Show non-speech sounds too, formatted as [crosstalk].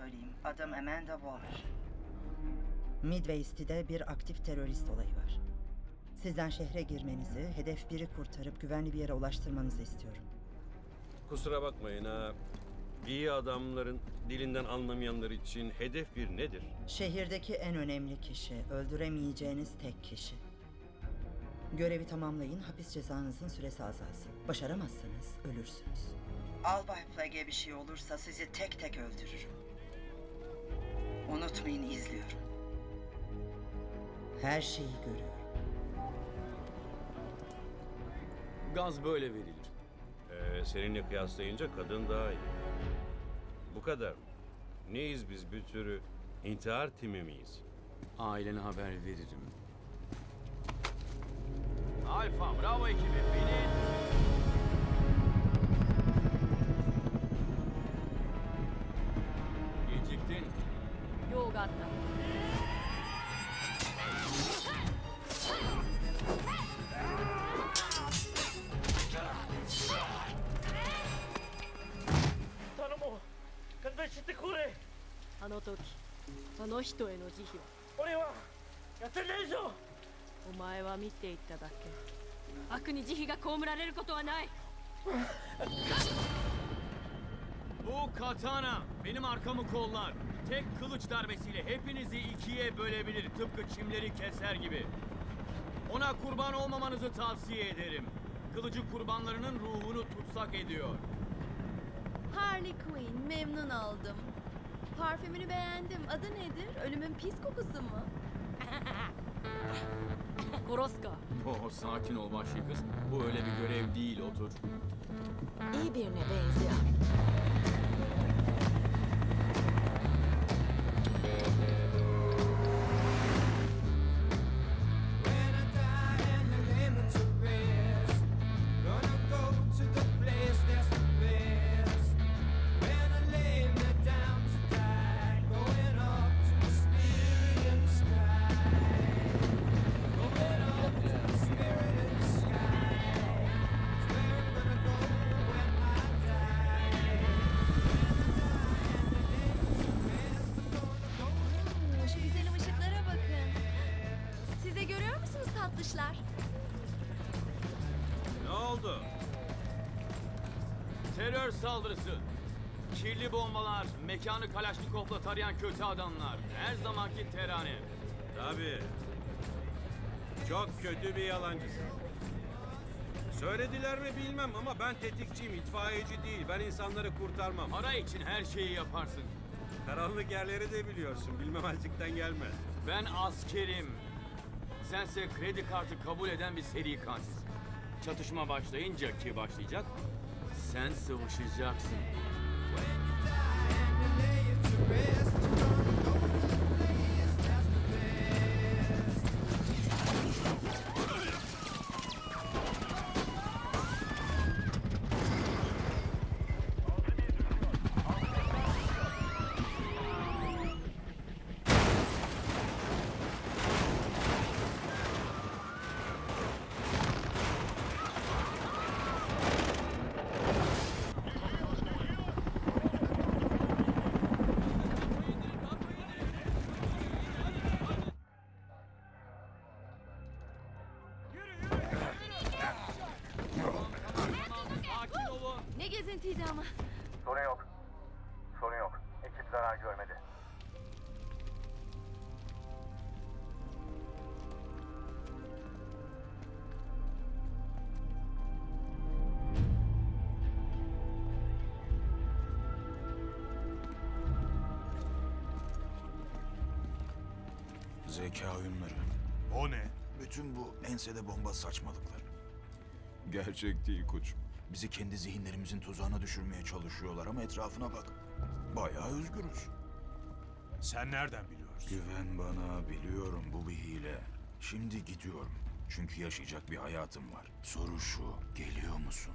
söyleyeyim. Adım Amanda Waller. Midway City'de bir aktif terörist olayı var. Sizden şehre girmenizi, hedef biri kurtarıp güvenli bir yere ulaştırmanızı istiyorum. Kusura bakmayın ha. İyi adamların dilinden anlamayanlar için hedef bir nedir? Şehirdeki en önemli kişi, öldüremeyeceğiniz tek kişi. Görevi tamamlayın, hapis cezanızın süresi azalsın. Başaramazsanız ölürsünüz. Albay Plague'e bir şey olursa sizi tek tek öldürürüm. Unutmayın izliyorum. Her şeyi görüyorum. Gaz böyle verilir. Ee, seninle kıyaslayınca kadın daha iyi. Bu kadar. Neyiz biz bir türü intihar timi miyiz? Ailene haber veririm. Alfa, bravo ekibi. Binin. 勘弁してくれあの時あの人への慈悲を俺はやってないぞお前は見ていっただけ悪に慈悲が被られることはない Bu katana benim arkamı kollar. Tek kılıç darbesiyle hepinizi ikiye bölebilir tıpkı çimleri keser gibi. Ona kurban olmamanızı tavsiye ederim. Kılıcı kurbanlarının ruhunu tutsak ediyor. memnun oldum. Parfümünü beğendim. Adı nedir? Ölümün pis kokusu mu? [laughs] Goroska. Oh, sakin ol vahşi kız. Bu öyle bir görev değil otur. İyi birine benziyor. Oldu? Terör saldırısı. Kirli bombalar, mekanı Kalaşnikov'la tarayan kötü adamlar. Her zamanki terane. Tabii. Çok kötü bir yalancısın. Söylediler mi bilmem ama ben tetikçiyim, itfaiyeci değil. Ben insanları kurtarmam. Para için her şeyi yaparsın. Karanlık yerleri de biliyorsun. Bilmemezlikten gelmez. Ben askerim. Sense kredi kartı kabul eden bir seri katilsin. Çatışma başlayınca ki başlayacak, sen sıvışacaksın. Ne gezintiydi ama. Sorun yok. Sorun yok. Ekip zarar görmedi. Zeka oyunları. O ne? Bütün bu ensede bomba saçmalıkları. Gerçek değil koçum. Bizi kendi zihinlerimizin tuzağına düşürmeye çalışıyorlar ama etrafına bak. Bayağı özgürüz. Sen nereden biliyorsun? Güven bana, biliyorum bu bir hile. Şimdi gidiyorum. Çünkü yaşayacak bir hayatım var. Soru şu, geliyor musun?